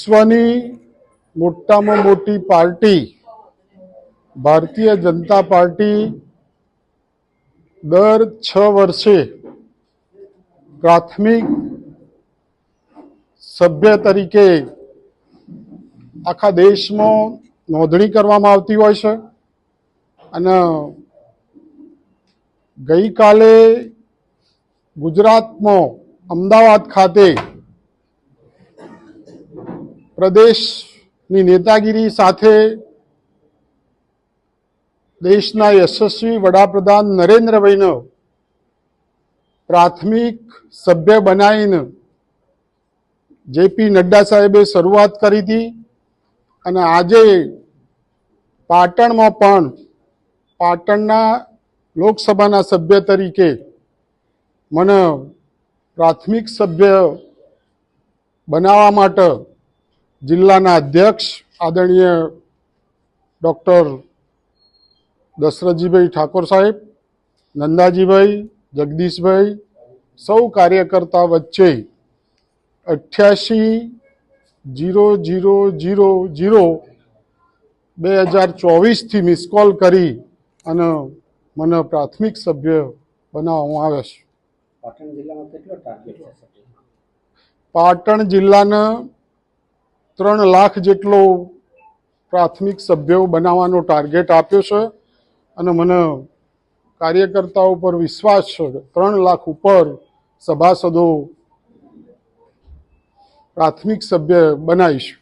વિશ્વની મોટામાં મોટી પાર્ટી, ભારતીય જનતા પાર્ટી, દર છ વર્ષે પ્રાથમિક સભ્ય તરીકે આખા દેશમાં નોંધણી કરવામાં આવતી હોય છે. અને ગઈકાલે ગુજરાતમાં અમદાવાદ ખાતે પ્રદેશની નેતાગીરી સાથે દેશના યશસ્વી વડાપ્રધાન નરેન્દ્રભાઈનો પ્રાથમિક સભ્ય બનાવીને જેપી નડ્ડા સાહેબે શરૂઆત કરી હતી. અને આજે પાટણમાં પણ, પાટણના લોકસભાના સભ્ય તરીકે મને પ્રાથમિક સભ્ય બનાવવા માટે જિલ્લાના અધ્યક્ષ આદરણીય ડૉક્ટર દશરથજીભાઈ ઠાકોર સાહેબ નંદાજીભાઈ જગદીશભાઈ સૌ કાર્યકર્તા વચ્ચે અઠ્યાસી જીરો જીરો જીરો જીરો બે હજાર ચોવીસથી મિસ કોલ કરી અને મને પ્રાથમિક સભ્ય બનાવવામાં આવે છે. પાટણ જિલ્લાના કેટલો ટાર્ગેટ પાટણ જિલ્લાને ત્રણ લાખ જેટલો પ્રાથમિક સભ્યો બનાવવાનો ટાર્ગેટ આપ્યો છે અને મને કાર્યકર્તાઓ પર વિશ્વાસ છે ત્રણ લાખ ઉપર સભાસદો પ્રાથમિક સભ્ય બનાવીશું.